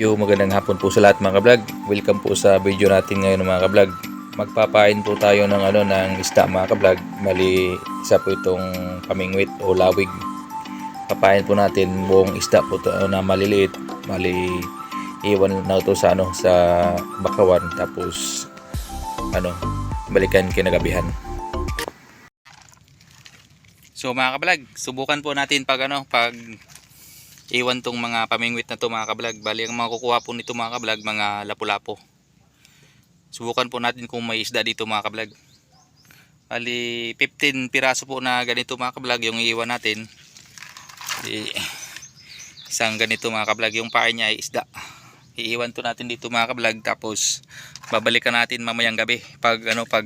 Yo, magandang hapon po sa lahat mga kablog. Welcome po sa video natin ngayon mga kablog. Magpapain po tayo ng ano ng isda mga kablog. Mali isa po itong pamingwit o lawig. Papain po natin buong isda po to, na maliliit. Mali iwan na ito sa ano sa bakawan tapos ano balikan kinagabihan. So mga kablog, subukan po natin pag ano pag iwan tong mga pamingwit na to mga kablog. Bali ang mga kukuha po nito mga kablog mga lapu-lapo subukan po natin kung may isda dito mga kablog. Bali 15 piraso po na ganito mga kablog yung iiwan natin. Di, isang ganito mga kablog yung pain niya ay isda. Iiwan to natin dito mga kablog tapos babalikan natin mamayang gabi pag ano pag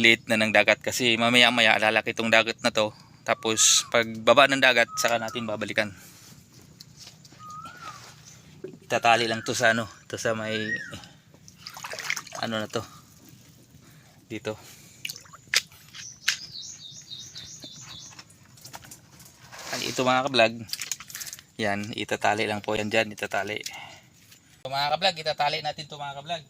late na ng dagat. Kasi mamaya maya lalaki tong dagat na to tapos pag baba ng dagat saka natin babalikan. Tatali lang to sa ano, to sa may ano na to. Dito. Ito mga kablog. Yan, itatali lang po yan dyan, itatali. So, mga kablog, itatali natin to mga kablog.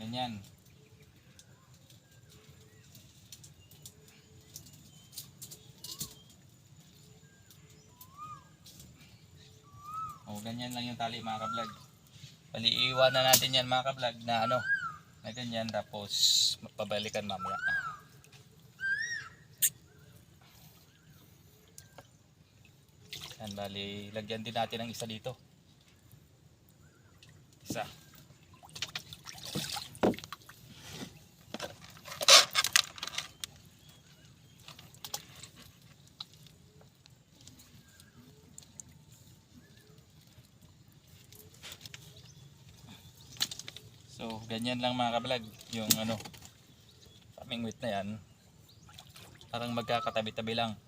Ganyan. O, ganyan lang yung tali mga kablog. Paliiwan na natin yan mga kablog na ano, na ganyan tapos pabalikan mamaya. Yan, bali, lagyan din natin ng isa dito. Isa. So, ganyan lang mga kablog, yung ano, pamingwit na yan. Parang magkakatabi-tabi lang.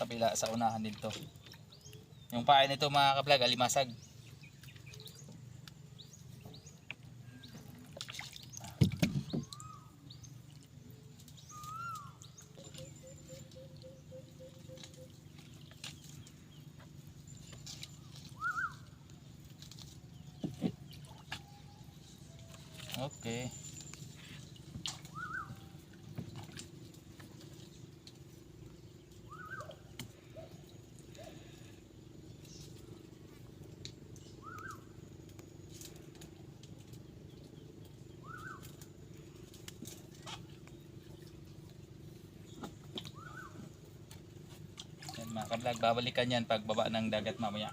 Kabila sa unahan dito. Yung pain nito mga kablog, alimasag. Okay. Yan mga kablog, babalikan yan pag baba ng dagat mamaya.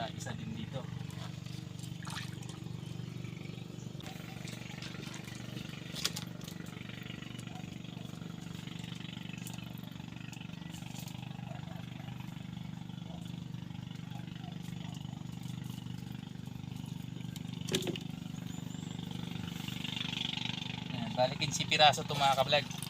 Saka isa din dito. Ayan, balikin si piraso to mga kablog.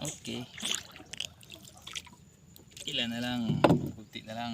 Okay. Ilan na lang. Kunti na lang.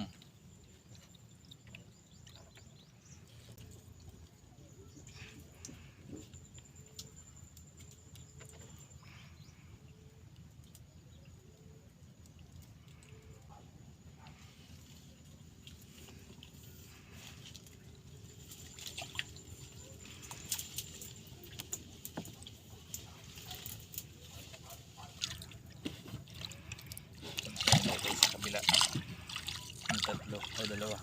Okay, sa kabila. Ang tatlo o dalawa.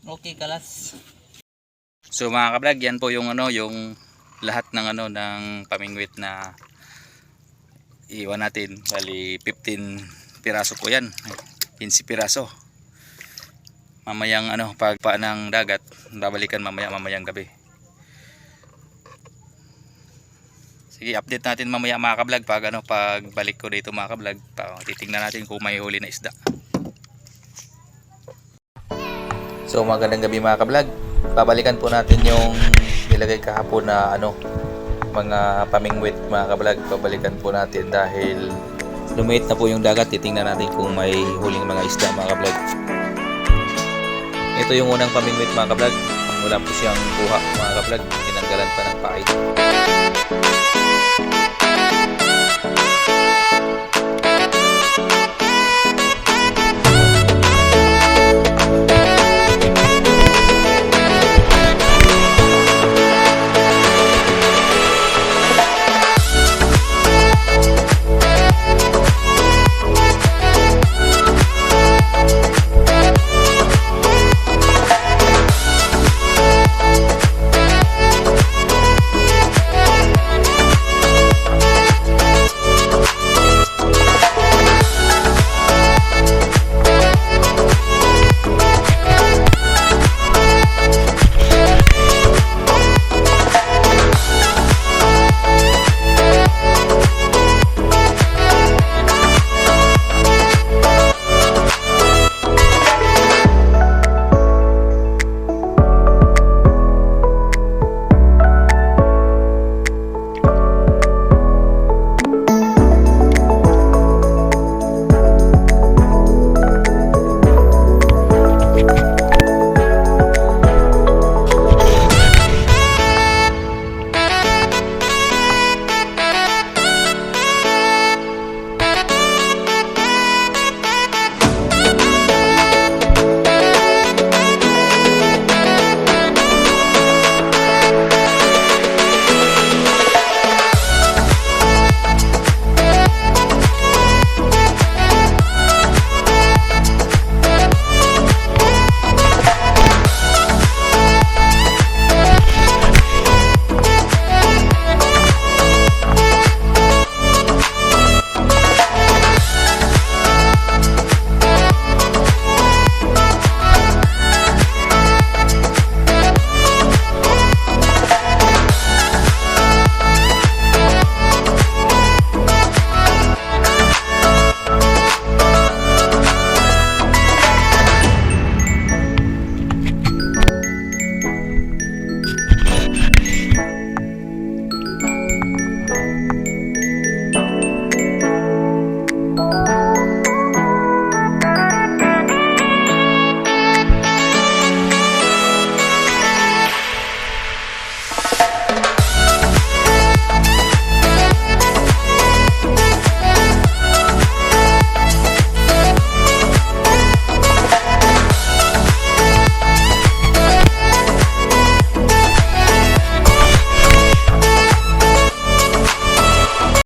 Okay, kalas. So mga kablog, yan po yung ano, yung lahat ng ano ng pamingwit na iwan natin. Bali 15 piraso po yan. 15 piraso. Mamayang ano, pagpa ng dagat, babalikan mamaya mamayang gabi. Sige, update natin mamaya mga kablog pag ano, pag balik ko dito mga kablog. Titingnan natin kung may huli na isda. So magandang gabi mga kablog. Babalikan po natin yung nilagay kahapon na ano mga pamingwit mga kablog. Babalikan po natin dahil lumiit na po yung dagat. Titingnan natin kung may huling mga isda mga kablog. Ito yung unang pamingwit mga kablog. Wala po siyang kuha mga kablog. Tinanggalan pa ng pain.